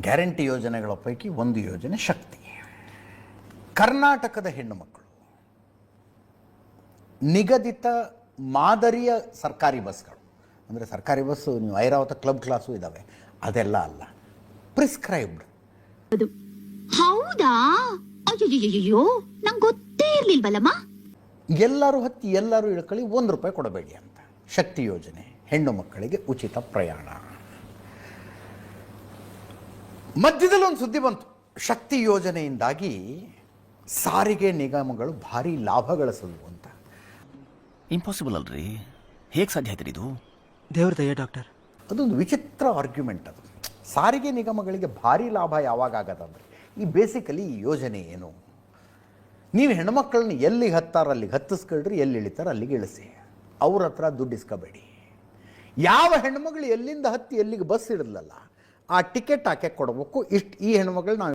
Guarantee ಯೋಜನೆಗಳ ಪೈಕಿ ಒಂದು ಯೋಜನೆ ಶಕ್ತಿ. ಕರ್ನಾಟಕದ ಹೆಣ್ಣು ಮಕ್ಕಳು. ನಿಗದಿತ ಮಾದರಿಯ ಸರ್ಕಾರಿ ಬಸ್ಗಳು. ಅಂದರೆ ಸರ್ಕಾರಿ ಬಸ್ಸು ನೀವು ಐರಾವತ ಕ್ಲಬ್ ಕ್ಲಾಸು ಇದ್ದಾವೆ ಅದೆಲ್ಲ ಅಲ್ಲ. ಪ್ರಿಸ್ಕ್ರೈಬ್ಡ್. ಹೌದಾ? ಅಯ್ಯೋ ನಂಗೆ ಗೊತ್ತೇ ಇರ್ಲಿಲ್ವಲ್ಲಮ್ಮ? ಎಲ್ಲರೂ ಹತ್ತಿ ಎಲ್ಲರೂ ಇಳ್ಕೊಳ್ಳಿ ಒಂದು ರೂಪಾಯಿ ಕೊಡಬೇಡಿ ಅಂತ. ಶಕ್ತಿ ಯೋಜನೆ ಹೆಣ್ಣು ಮಕ್ಕಳಿಗೆ ಉಚಿತ ಪ್ರಯಾಣ. ಮಧ್ಯದಲ್ಲಿ ಒಂದು ಸುದ್ದಿ ಬಂತು. ಶಕ್ತಿ ಯೋಜನೆಯಿಂದಾಗಿ ಸಾರಿಗೆ ನಿಗಮಗಳು ಭಾರಿ ಲಾಭ ಗಳಿಸಲು ಅಂತ. ಇಂಪಾಸಿಬಲ್ ಅಲ್ರಿ. ಹೇಗೆ ಸಾಧ್ಯ ಆಯ್ತು ಇದು? ದೇವ್ರ ದಯ ಡಾಕ್ಟರ್. ಅದೊಂದು ವಿಚಿತ್ರ ಆರ್ಗ್ಯುಮೆಂಟ್ ಅದು. ಸಾರಿಗೆ ನಿಗಮಗಳಿಗೆ ಭಾರಿ ಲಾಭ ಯಾವಾಗ ಆಗದಂದ್ರೆ ಈ ಬೇಸಿಕಲಿ ಈ ಯೋಜನೆ ಏನು? ನೀವು ಹೆಣ್ಮಕ್ಳನ್ನ ಎಲ್ಲಿಗೆ ಹತ್ತಾರ ಅಲ್ಲಿಗೆ ಹತ್ತಿಸ್ಕೊಳ್ರಿ ಎಲ್ಲಿ ಇಳಿತಾರ ಅಲ್ಲಿಗೆ ಇಳಿಸಿ. ಅವ್ರ ಹತ್ರ ದುಡ್ಡು ಇಸ್ಕೋಬೇಡಿ. ಯಾವ ಹೆಣ್ಮಗಳು ಎಲ್ಲಿಂದ ಹತ್ತಿ ಎಲ್ಲಿಗೆ ಬಸ್ ಇಡಲಲ್ಲ ಆ ಟಿಕೆಟ್ ಹಾಕಿ ಕೊಡಬೇಕು. ಇಷ್ಟು ಈ ಹೆಣ್ಮಗಳು ನಾವು